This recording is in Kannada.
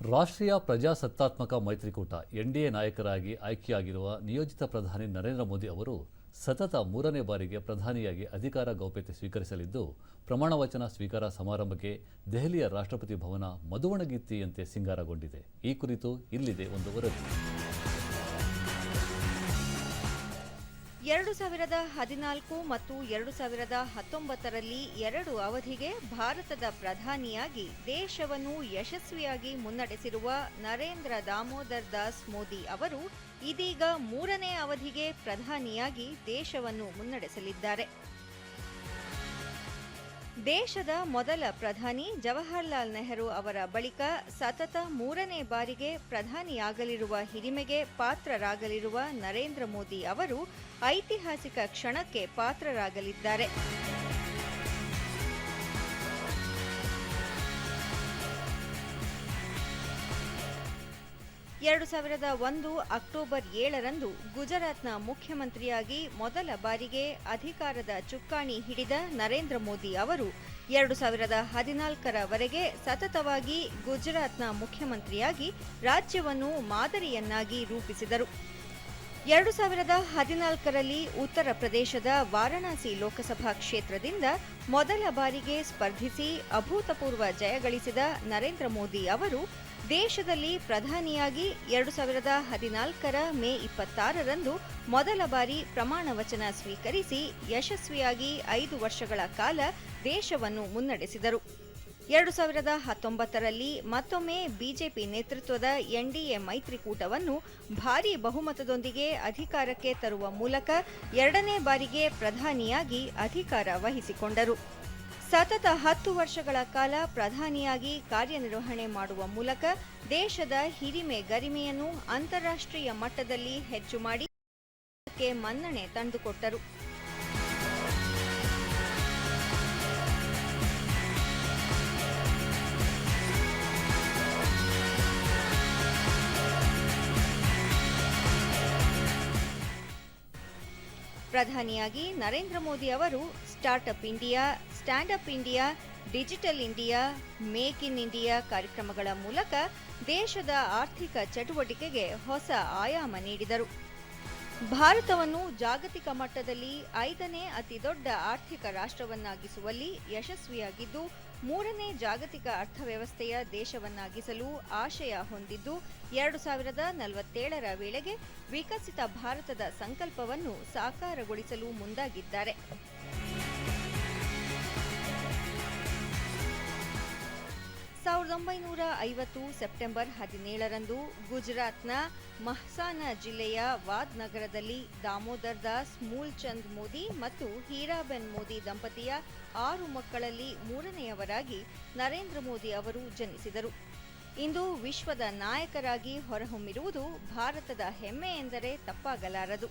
ರಾಷ್ಟ್ರೀಯ ಪ್ರಜಾಸತ್ತಾತ್ಮಕ ಮೈತ್ರಿಕೂಟ ಎನ್ಡಿಎ ನಾಯಕರಾಗಿ ಆಯ್ಕೆಯಾಗಿರುವ ನಿಯೋಜಿತ ಪ್ರಧಾನಿ ನರೇಂದ್ರ ಮೋದಿ ಅವರು ಸತತ ಮೂರನೇ ಬಾರಿಗೆ ಪ್ರಧಾನಿಯಾಗಿ ಅಧಿಕಾರ ಗೌಪ್ಯತೆ ಸ್ವೀಕರಿಸಲಿದ್ದು ಪ್ರಮಾಣವಚನ ಸ್ವೀಕಾರ ಸಮಾರಂಭಕ್ಕೆ ದೆಹಲಿಯ ರಾಷ್ಟ್ರಪತಿ ಭವನ ಮಧುವಣಗಿತ್ತಿಯಂತೆ ಸಿಂಗಾರಗೊಂಡಿದೆ. ಈ ಕುರಿತು ಇಲ್ಲಿದೆ ಒಂದು ವರದಿ. ಎರಡು ಸಾವಿರದ ಹದಿನಾಲ್ಕು ಮತ್ತು ಎರಡು ಸಾವಿರದ ಹತ್ತೊಂಬತ್ತರಲ್ಲಿ ಎರಡು ಅವಧಿಗೆ ಭಾರತದ ಪ್ರಧಾನಿಯಾಗಿ ದೇಶವನ್ನು ಯಶಸ್ವಿಯಾಗಿ ಮುನ್ನಡೆಸಿರುವ ನರೇಂದ್ರ ದಾಮೋದರ್ ದಾಸ್ ಮೋದಿ ಅವರು ಇದೀಗ ಮೂರನೇ ಅವಧಿಗೆ ಪ್ರಧಾನಿಯಾಗಿ ದೇಶವನ್ನು ಮುನ್ನಡೆಸಲಿದ್ದಾರೆ. ದೇಶದ ಮೊದಲ ಪ್ರಧಾನಿ ಜವಾಹರ್ಲಾಲ್ ನೆಹರು ಅವರ ಬಳಿಕ ಸತತ ಮೂರನೇ ಬಾರಿಗೆ ಪ್ರಧಾನಿಯಾಗಲಿರುವ ಹಿರಿಮೆಗೆ ಪಾತ್ರರಾಗಲಿರುವ ನರೇಂದ್ರ ಮೋದಿ ಅವರು ಐತಿಹಾಸಿಕ ಕ್ಷಣಕ್ಕೆ ಪಾತ್ರರಾಗಲಿದ್ದಾರೆ. ಎರಡು ಸಾವಿರದ ಒಂದು ಅಕ್ಟೋಬರ್ ಏಳರಂದು ಗುಜರಾತ್ನ ಮುಖ್ಯಮಂತ್ರಿಯಾಗಿ ಮೊದಲ ಬಾರಿಗೆ ಅಧಿಕಾರದ ಚುಕ್ಕಾಣಿ ಹಿಡಿದ ನರೇಂದ್ರ ಮೋದಿ ಅವರು ಎರಡು ಸಾವಿರದ ಹದಿನಾಲ್ಕರವರೆಗೆ ಸತತವಾಗಿ ಗುಜರಾತ್ನ ಮುಖ್ಯಮಂತ್ರಿಯಾಗಿ ರಾಜ್ಯವನ್ನು ಮಾದರಿಯನ್ನಾಗಿ ರೂಪಿಸಿದರು. ಎರಡು ಸಾವಿರದ ಹದಿನಾಲ್ಕರಲ್ಲಿ ಉತ್ತರ ಪ್ರದೇಶದ ವಾರಣಾಸಿ ಲೋಕಸಭಾ ಕ್ಷೇತ್ರದಿಂದ ಮೊದಲ ಬಾರಿಗೆ ಸ್ಪರ್ಧಿಸಿ ಅಭೂತಪೂರ್ವ ಜಯಗಳಿಸಿದ ನರೇಂದ್ರ ಮೋದಿ ಅವರು ದೇಶದಲ್ಲಿ ಪ್ರಧಾನಿಯಾಗಿ ಎರಡು ಸಾವಿರದ ಹದಿನಾಲ್ಕರ ಮೇ ಇಪ್ಪತ್ತಾರರಂದು ಮೊದಲ ಬಾರಿ ಪ್ರಮಾಣ ವಚನ ಸ್ವೀಕರಿಸಿ ಯಶಸ್ವಿಯಾಗಿ ಐದು ವರ್ಷಗಳ ಕಾಲ ದೇಶವನ್ನು ಮುನ್ನಡೆಸಿದರು. ಎರಡು ಸಾವಿರದ ಹತ್ತೊಂಬತ್ತರಲ್ಲಿ ಮತ್ತೊಮ್ಮೆ ಬಿಜೆಪಿ ನೇತೃತ್ವದ ಎನ್ಡಿಎ ಮೈತ್ರಿಕೂಟವನ್ನು ಭಾರೀ ಬಹುಮತದೊಂದಿಗೆ ಅಧಿಕಾರಕ್ಕೆ ತರುವ ಮೂಲಕ ಎರಡನೇ ಬಾರಿಗೆ ಪ್ರಧಾನಿಯಾಗಿ ಅಧಿಕಾರ ವಹಿಸಿಕೊಂಡರು. ಸತತ ಹತ್ತು ವರ್ಷಗಳ ಕಾಲ ಪ್ರಧಾನಿಯಾಗಿ ಕಾರ್ಯನಿರ್ವಹಣೆ ಮಾಡುವ ಮೂಲಕ ದೇಶದ ಹಿರಿಮೆ ಗರಿಮೆಯನ್ನು ಅಂತಾರಾಷ್ಟ್ರೀಯ ಮಟ್ಟದಲ್ಲಿ ಹೆಚ್ಚು ಮಾಡಿ ಮನ್ನಣೆ ತಂದುಕೊಟ್ಟರು. ಪ್ರಧಾನಿಯಾಗಿ ನರೇಂದ್ರ ಮೋದಿ ಅವರು startup India, stand up India, digital India, make in India ಕಾರ್ಯಕ್ರಮಗಳ ಮೂಲಕ ದೇಶದ ಆರ್ಥಿಕ ಚಟುವಟಿಕೆಗೆ ಹೊಸ ಆಯಾಮ ನೀಡಿದರು. ಭಾರತವನ್ನು ಜಾಗತಿಕ ಮಟ್ಟದಲ್ಲಿ ಐದನೇ ಅತಿದೊಡ್ಡ ಆರ್ಥಿಕ ರಾಷ್ಟ್ರವನ್ನಾಗಿಸುವಲ್ಲಿ ಯಶಸ್ವಿಯಾಗಿದ್ದು ಮೂರನೇ ಜಾಗತಿಕ ಅರ್ಥವ್ಯವಸ್ಥೆಯ ದೇಶವನ್ನಾಗಿಸಲು ಆಶಯ ಹೊಂದಿದ್ದು, ಎರಡು ಸಾವಿರದ ನಲವತ್ತೇಳರ ವೇಳೆಗೆ ವಿಕಸಿತ ಭಾರತದ ಸಂಕಲ್ಪವನ್ನು ಸಾಕಾರಗೊಳಿಸಲು ಮುಂದಾಗಿದ್ದಾರೆ. ಸಾವಿರದ ಒಂಬೈನೂರ ಐವತ್ತು ಸೆಪ್ಟೆಂಬರ್ ಹದಿನೇಳರಂದು ಗುಜರಾತ್ನ ಮಹ್ಸಾನ ಜಿಲ್ಲೆಯ ವಾದ್ ನಗರದಲ್ಲಿ ದಾಮೋದರ್ ದಾಸ್, ಮೂಲ್ಚಂದ್ ಮೋದಿ ಮತ್ತು ಹೀರಾಬೆನ್ ಮೋದಿ ದಂಪತಿಯ ಆರು ಮಕ್ಕಳಲ್ಲಿ ಮೂರನೆಯವರಾಗಿ ನರೇಂದ್ರ ಮೋದಿ ಅವರು ಜನಿಸಿದರು. ಇಂದು ವಿಶ್ವದ ನಾಯಕರಾಗಿ ಹೊರಹೊಮ್ಮಿರುವುದು ಭಾರತದ ಹೆಮ್ಮೆ ಎಂದರೆ ತಪ್ಪಾಗಲಾರದು.